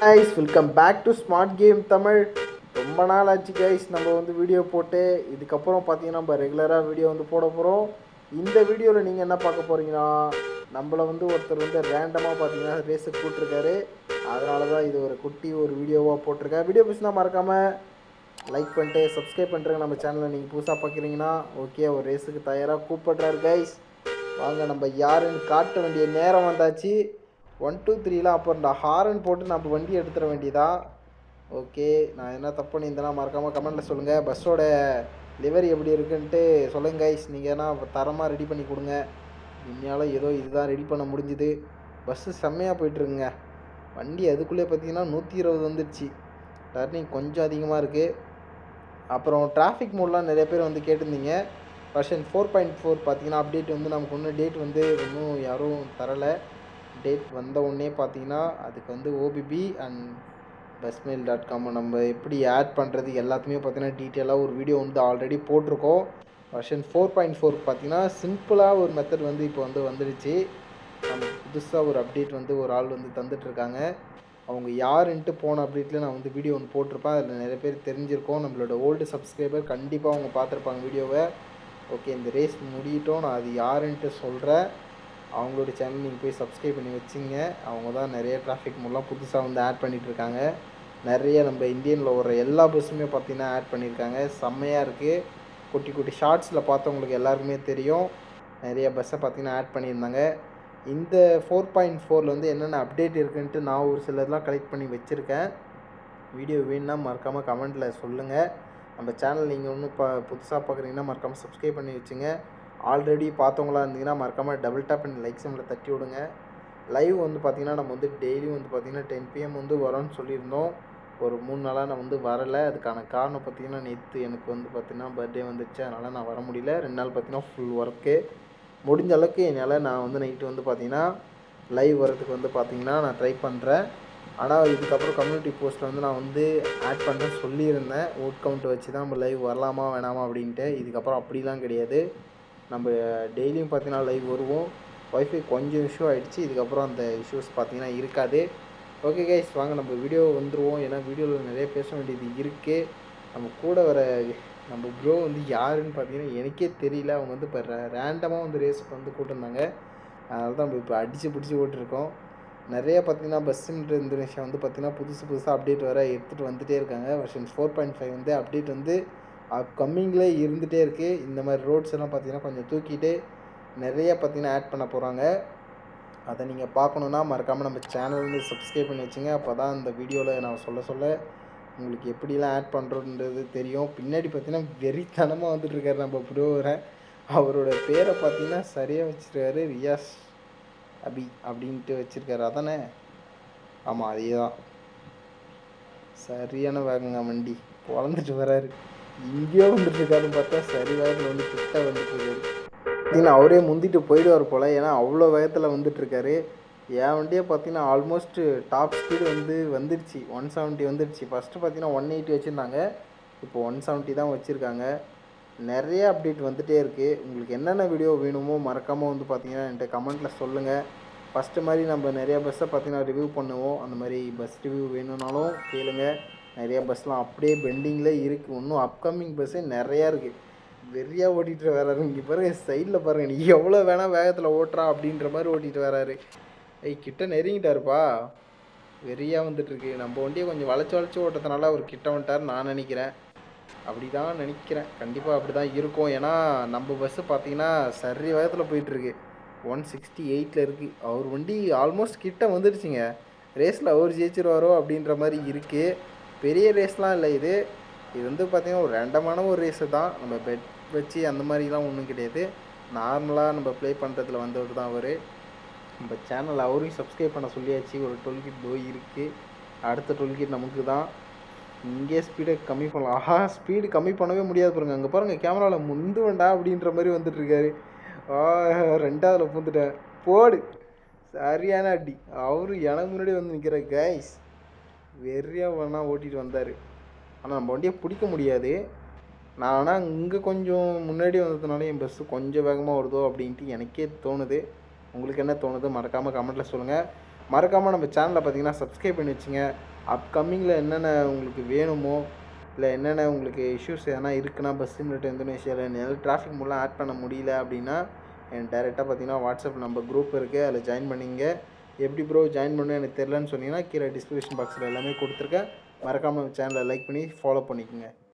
Guys welcome back to smart game Tamil ரொம்ப நாள் ஆச்சு கைஸ் நம்ம வந்து வீடியோ போட்டு இதுக்கப்புறம் பார்த்தீங்கன்னா நம்ம ரெகுலராக வீடியோ வந்து போட போகிறோம் இந்த வீடியோவில் நீங்கள் என்ன பார்க்க போகிறீங்கன்னா நம்மளை வந்து ஒருத்தர் வந்து ரேண்டமாக பார்த்தீங்கன்னா ரேஸுக்கு கூப்பிட்ருக்காரு அதனால தான் இது ஒரு குட்டி ஒரு வீடியோவாக போட்டிருக்கேன். வீடியோ பிடிச்சினா மறக்காமல் லைக் பண்ணிட்டு சப்ஸ்கிரைப் பண்ணுறேங்க நம்ம சேனலை நீங்கள் புதுசாக பார்க்குறீங்கன்னா ஓகே ஒரு ரேஸுக்கு தயாராக கூப்பிட்றாரு கைஸ் வாங்க நம்ம யாருன்னு காட்ட வேண்டிய நேரம் வந்தாச்சு. ஒன் டூ த்ரீலாம் அப்போ இந்த ஹாரன் போட்டு நம்ம வண்டி எடுத்துட வேண்டியதா? ஓகே நான் என்ன தப்பு பண்ணியிருந்தேன்னா மறக்காமல் கமெண்ட்டில் சொல்லுங்கள் பஸ்ஸோட லிவரி எப்படி இருக்குன்ட்டு சொல்லுங்கள் கைஸ் நீங்கள் ஏன்னா தரமாக ரெடி பண்ணி கொடுங்க. இனியால் ஏதோ இதுதான் ரெடி பண்ண முடிஞ்சுது. பஸ்ஸு செம்மையாக போயிட்டுருக்குங்க. வண்டி அதுக்குள்ளே பார்த்தீங்கன்னா நூற்றி இருபது வந்துடுச்சு டர்னிங் கொஞ்சம் அதிகமாக இருக்குது அப்புறம் டிராஃபிக் மோட்லாம் நிறைய பேர் வந்து கேட்டிருந்தீங்க. வருஷன் ஃபோர் பாயிண்ட் ஃபோர் பார்த்தீங்கன்னா அப்டேட் வந்து நமக்கு இன்னும் டேட் வந்து இன்னும் யாரும் தரலை. டேட் வந்த உடனே பார்த்தீங்கன்னா அதுக்கு வந்து ஓபிபி அண்ட் பஸ்மெயில் டாட் காம் நம்ம எப்படி ஆட் பண்ணுறது எல்லாத்தையுமே பார்த்தீங்கன்னா டீட்டெயிலாக ஒரு வீடியோ வந்து ஆல்ரெடி போட்டிருக்கோம். வருஷன் ஃபோர் பாயிண்ட் ஃபோர் பார்த்தீங்கன்னா சிம்பிளாக ஒரு மெத்தட் வந்து இப்போ வந்து வந்துடுச்சு. நம்ம புதுசாக ஒரு அப்டேட் வந்து ஒரு ஆள் வந்து தந்துட்டுருக்காங்க. அவங்க யாருன்ட்டு போன அப்டேட்டில் நான் வந்து வீடியோ ஒன்று போட்டிருப்பேன். அதில் நிறைய பேர் தெரிஞ்சிருக்கோம். நம்மளோட ஓல்டு சப்ஸ்கிரைபர் கண்டிப்பாக அவங்க பார்த்துருப்பாங்க வீடியோவை ஓகே இந்த ரேஸ் முடியட்டும். நான் அது யாருன்ட்டு சொல்கிறேன் அவங்களோட சேனல் நீங்கள் போய் சப்ஸ்கிரைப் பண்ணி வச்சுங்க. அவங்க தான் நிறைய டிராஃபிக் மூலம் புதுசாக வந்து ஆட் பண்ணிகிட்டு இருக்காங்க நிறைய நம்ம இந்தியனில் வர எல்லா பஸ்ஸுமே பார்த்தீங்கன்னா ஆட் பண்ணியிருக்காங்க. செம்மையாக இருக்குது குட்டி குட்டி ஷார்ட்ஸில் பார்த்தவங்களுக்கு எல்லாருக்குமே தெரியும். நிறைய பஸ்ஸை பார்த்திங்கன்னா ஆட் பண்ணியிருந்தாங்க. இந்த ஃபோர் பாயிண்ட் ஃபோரில் வந்து என்னென்ன அப்டேட் இருக்குன்ட்டு நான் ஒரு சிலர்லாம் கலெக்ட் பண்ணி வச்சுருக்கேன். வீடியோ வேணும்னா மறக்காமல் கமெண்ட்டில் சொல்லுங்கள் நம்ம சேனல் நீங்கள் ஒன்றும் இப்போ புதுசாக பார்க்குறீங்கன்னா மறக்காமல் சப்ஸ்கிரைப் பண்ணி வச்சுங்க. ஆல்ரெடி பார்த்தவங்களா இருந்தீங்கன்னா மறக்காமல் டபுள் டேப் அண்ட் லைக் சிம்மில் தட்டி விடுங்க. லைவ் வந்து பார்த்திங்கன்னா நம்ம வந்து டெய்லியும் வந்து பார்த்திங்கன்னா டென் பிஎம் வந்து வரோன்னு சொல்லியிருந்தோம். ஒரு மூணு நாளாக நான் வந்து வரலை. அதுக்கான காரணம் பார்த்திங்கன்னா நேற்று எனக்கு வந்து பார்த்திங்கன்னா பர்த்டே வந்துச்சு. அதனால் நான் வர முடியல. ரெண்டு நாள் பார்த்திங்கன்னா ஃபுல் ஒர்க்கு முடிஞ்ச அளவுக்கு என்னால் நான் வந்து நைட்டு வந்து பார்த்திங்கன்னா லைவ் வரதுக்கு வந்து பார்த்திங்கன்னா நான் ட்ரை பண்ணுறேன் ஆனால் இதுக்கப்புறம் கம்யூனிட்டி போஸ்ட்டில் வந்து நான் வந்து ஆட் பண்ணுறேன் சொல்லியிருந்தேன். ஓட் கவுண்ட் வச்சு தான் நம்ம லைவ் வரலாமா வேணாமா அப்படின்ட்டு. இதுக்கப்புறம் அப்படிலாம் கிடையாது. நம்ம டெய்லியும் பார்த்தீங்கன்னா லைவ் வருவோம். ஒய்ஃபை கொஞ்சம் இஷ்யூ ஆகிடுச்சு இதுக்கப்புறம் அந்த இஷ்யூஸ் பார்த்தீங்கன்னா இருக்காது. ஓகே கைஸ் வாங்க நம்ம வீடியோ வந்துடுவோம் ஏன்னா வீடியோவில் நிறைய பேச வேண்டியது இருக்குது நம்ம கூட வர நம்ம ப்ரோ வந்து யாருன்னு பார்த்தீங்கன்னா எனக்கே தெரியல. அவங்க வந்து இப்போ ரேண்டமாக வந்து ரேஸுக்கு வந்து கூட்டிருந்தாங்க. அதனால தான் நம்ம இப்போ அடித்து பிடிச்சி ஓட்டிருக்கோம். நிறைய பார்த்தீங்கன்னா பஸ் இந்தோனேஷியா வந்து பார்த்திங்கன்னா புதுசு புதுசாக அப்டேட் வர எடுத்துகிட்டு வந்துகிட்டே இருக்காங்க. வெர்ஷன் ஃபோர் பாயிண்ட் ஃபைவ் வந்து அப்டேட் வந்து அப்கமிங்லேயே இருந்துகிட்டே இருக்குது இந்த மாதிரி ரோட்ஸ் எல்லாம் பார்த்தீங்கன்னா கொஞ்சம் தூக்கிட்டு நிறைய பார்த்தீங்கன்னா ஆட் பண்ண போகிறாங்க அதை நீங்கள் பார்க்கணுன்னா மறக்காமல் நம்ம சேனல் வந்து சப்ஸ்கிரைப் பண்ணி வச்சுங்க. அப்போ தான் இந்த வீடியோவில் நான் சொல்ல சொல்ல உங்களுக்கு எப்படிலாம் ஆட் பண்ணுறோன்றது தெரியும். பின்னாடி பார்த்தீங்கன்னா வெறித்தனமாக வந்துட்டுருக்காரு நம்ம ப்ரோவரை அவரோட பேரை பார்த்தீங்கன்னா சரியாக வச்சுருக்காரு. ரியாஸ் அபி அப்படின்ட்டு வச்சுருக்காரு. அதானே? ஆமாம் அதே தான் சரியான வேகங்க வண்டி. குழந்துட்டு வராரு. இங்கேயோ வந்துட்டு இருக்காருன்னு பார்த்தா சரி வேகத்தில் வந்து கிட்ட வந்துட்டு இருக்காரு பார்த்தீங்கன்னா அவரே முந்திட்டு போயிடுவார் போல். ஏன்னா அவ்வளோ வேகத்தில் வந்துட்டு இருக்காரு என் வண்டியே பார்த்தீங்கன்னா ஆல்மோஸ்ட் டாப் ஸ்பீடு வந்து வந்துடுச்சு ஒன் செவன்ட்டி வந்துடுச்சு ஃபஸ்ட்டு பார்த்தீங்கன்னா ஒன் எயிட்டி வச்சுருந்தாங்க. இப்போ ஒன் செவன்ட்டி தான் வச்சுருக்காங்க. நிறைய அப்டேட் வந்துகிட்டே இருக்குது உங்களுக்கு என்னென்ன வீடியோ வேணுமோ மறக்காமல் வந்து பார்த்தீங்கன்னா என்கிட்ட கமெண்ட்டில் சொல்லுங்கள் ஃபஸ்ட்டு மாதிரி நம்ம நிறைய பஸ்ஸை பார்த்தீங்கன்னா ரிவ்யூ பண்ணுவோம். அந்த மாதிரி பஸ் ரிவ்யூ வேணும்னாலும் கேளுங்கள் நிறையா பஸ்லாம் அப்படியே பெண்டிங்கில் இருக்குது இன்னும் அப்கமிங் பஸ்ஸே நிறையா இருக்குது வெறியாக ஓட்டிகிட்டு வராரு இங்கே பாருங்க சைடில் பாருங்கள் நீ எவ்வளோ வேணால் வேகத்தில் ஓட்டுறா அப்படின்ற மாதிரி ஓட்டிகிட்டு வராரு ஐய் கிட்ட நெருங்கிட்டாருப்பா. வெறியாக வந்துட்டுருக்கு. நம்ம வண்டியை கொஞ்சம் வளைச்சி வளைச்சி ஓட்டுறதுனால அவர் கிட்ட வந்துட்டார் நான் நினைக்கிறேன். அப்படி தான் நினைக்கிறேன். கண்டிப்பாக அப்படி தான் இருக்கும். ஏன்னா நம்ம பஸ்ஸு பார்த்தீங்கன்னா சரி வேகத்தில் போயிட்டுருக்கு. ஒன் சிக்ஸ்டி எயிட்டில் இருக்குது அவர் வண்டி ஆல்மோஸ்ட் கிட்ட வந்துடுச்சுங்க. ரேஸில் அவர் ஜெயிச்சிருவாரோ அப்படின்ற மாதிரி இருக்குது பெரிய ரேஸ்லாம் இல்லை. இது இது வந்து பார்த்திங்கன்னா ஒரு ரெண்டமான ஒரு ரேஸு தான். நம்ம பெட் வச்சு அந்த மாதிரிலாம் ஒன்றும் கிடையாது. நார்மலாக நம்ம ப்ளே பண்ணுறதுல வந்தவர் தான் அவர். நம்ம சேனல் அவரையும் சப்ஸ்கிரைப் பண்ண சொல்லியாச்சு. ஒரு டொல்கிட் போய் இருக்குது அடுத்த டொல்கிட் நமக்கு தான். இங்கே ஸ்பீடை கம்மி பண்ணலாம். ஆஹா ஸ்பீடு கம்மி பண்ணவே முடியாது பாருங்கள் அங்கே பாருங்கள் கேமராவில் முந்து வேண்டா அப்படின்ற மாதிரி வந்துட்டுருக்காரு ஆ ரெண்டாவதில் பூந்துட்டேன் போடு. சரியான அடி. அவரு எனக்கு முன்னாடி வந்து நிற்கிற கைஸ் வெறியாக வேணா ஓட்டிகிட்டு வந்தார். ஆனால் நம்ம வண்டியை பிடிக்க முடியாது. நான் ஆனால் இங்கே கொஞ்சம் முன்னாடி வந்ததுனால என் பஸ்ஸு கொஞ்சம் வேகமாக வருதோ அப்படின்ட்டு எனக்கே தோணுது. உங்களுக்கு என்ன தோணுது? மறக்காமல் கமெண்ட்டில் சொல்லுங்கள் மறக்காமல் நம்ம சேனலை பார்த்தீங்கன்னா சப்ஸ்கிரைப் பண்ணி வச்சுங்க. அப்கமிங்கில் என்னென்ன உங்களுக்கு வேணுமோ இல்லை என்னென்ன உங்களுக்கு இஷ்யூஸ் எதனா இருக்குன்னா பஸ் சிமுலேட்டர் இந்தோனேஷியாவில் என்னால் டிராஃபிக் மூலம் ஆட் பண்ண முடியல அப்படின்னா என் டேரெக்டாக பார்த்தீங்கன்னா வாட்ஸ்அப் நம்ம குரூப் இருக்குது அதில் ஜாயின் பண்ணிங்க. எப்படி ப்ரோ ஜாயின் பண்ண எனக்கு தெரிலன்னு சொன்னீங்கன்னா கீழே டிஸ்கிரிப்ஷன் பாக்ஸில் எல்லாமே கொடுத்துருக்கேன். மறக்காமல் சேனலை லைக் பண்ணி ஃபாலோ பண்ணிக்கோங்க.